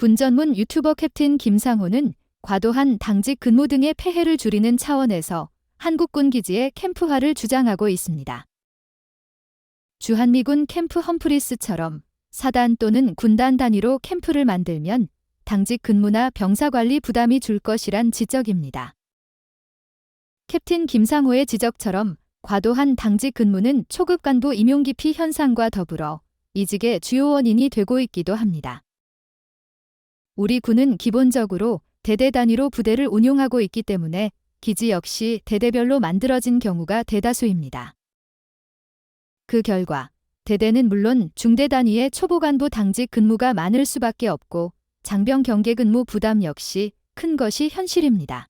군 전문 유튜버 캡틴 김상호는 과도한 당직 근무 등의 폐해를 줄이는 차원에서 한국군 기지의 캠프화를 주장하고 있습니다. 주한미군 캠프 험프리스처럼 사단 또는 군단 단위로 캠프를 만들면 당직 근무나 병사 관리 부담이 줄 것이란 지적입니다. 캡틴 김상호의 지적처럼 과도한 당직 근무는 초급 간부 임용 기피 현상과 더불어 이직의 주요 원인이 되고 있기도 합니다. 우리 군은 기본적으로 대대 단위로 부대를 운용하고 있기 때문에 기지 역시 대대별로 만들어진 경우가 대다수입니다. 그 결과 대대는 물론 중대 단위의 초보 간부 당직 근무가 많을 수밖에 없고 장병 경계 근무 부담 역시 큰 것이 현실입니다.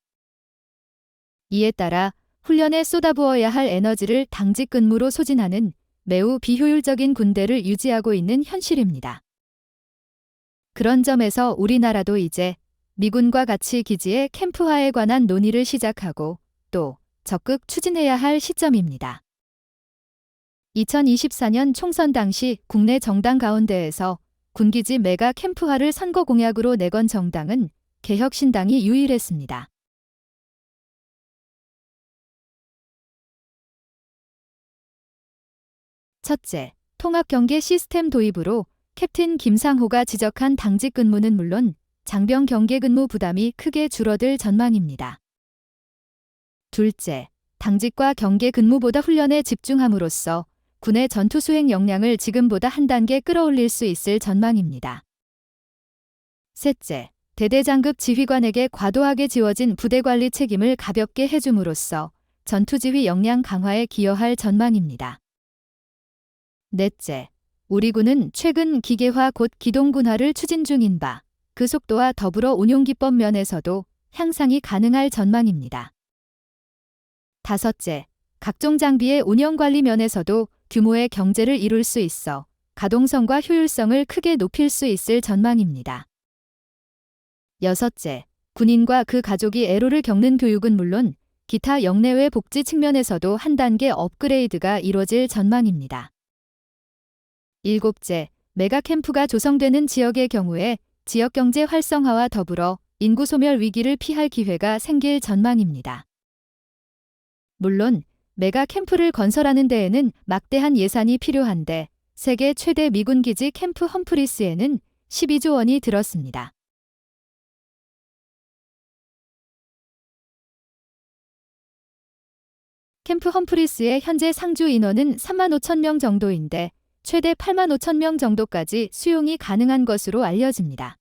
이에 따라 훈련에 쏟아부어야 할 에너지를 당직 근무로 소진하는 매우 비효율적인 군대를 유지하고 있는 현실입니다. 그런 점에서 우리나라도 이제 미군과 같이 기지의 캠프화에 관한 논의를 시작하고 또 적극 추진해야 할 시점입니다. 2024년 총선 당시 국내 정당 가운데에서 군기지 메가 캠프화를 선거 공약으로 내건 정당은 개혁신당이 유일했습니다. 첫째, 통합 경계 시스템 도입으로 캡틴 김상호가 지적한 당직 근무는 물론 장병 경계 근무 부담이 크게 줄어들 전망입니다. 둘째, 당직과 경계 근무보다 훈련에 집중함으로써 군의 전투 수행 역량을 지금보다 한 단계 끌어올릴 수 있을 전망입니다. 셋째, 대대장급 지휘관에게 과도하게 지워진 부대 관리 책임을 가볍게 해줌으로써 전투 지휘 역량 강화에 기여할 전망입니다. 넷째, 우리 군은 최근 기계화 곧 기동군화를 추진 중인 바, 그 속도와 더불어 운용기법 면에서도 향상이 가능할 전망입니다. 다섯째, 각종 장비의 운영관리 면에서도 규모의 경제를 이룰 수 있어 가동성과 효율성을 크게 높일 수 있을 전망입니다. 여섯째, 군인과 그 가족이 애로를 겪는 교육은 물론 기타 영내외 복지 측면에서도 한 단계 업그레이드가 이뤄질 전망입니다. 일곱째, 메가캠프가 조성되는 지역의 경우에 지역 경제 활성화와 더불어 인구 소멸 위기를 피할 기회가 생길 전망입니다. 물론 메가 캠프를 건설하는 데에는 막대한 예산이 필요한데 세계 최대 미군 기지 캠프 험프리스에는 12조 원이 들었습니다. 캠프 험프리스의 현재 상주 인원은 3만 5천 명 정도인데 최대 8만 5천 명 정도까지 수용이 가능한 것으로 알려집니다.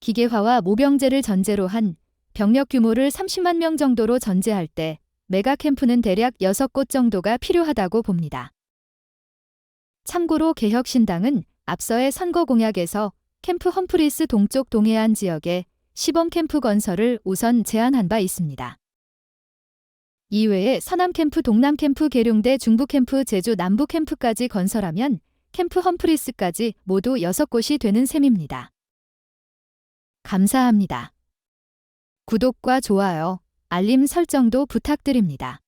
기계화와 모병제를 전제로 한 병력 규모를 30만 명 정도로 전제할 때 메가 캠프는 대략 6곳 정도가 필요하다고 봅니다. 참고로 개혁신당은 앞서의 선거 공약에서 캠프 험프리스 동쪽 동해안 지역에 시범 캠프 건설을 우선 제안한 바 있습니다. 이외에 서남 캠프, 동남 캠프, 계룡대, 중부 캠프, 제주 남부 캠프까지 건설하면 캠프 험프리스까지 모두 6곳이 되는 셈입니다. 감사합니다. 구독과 좋아요, 알림 설정도 부탁드립니다.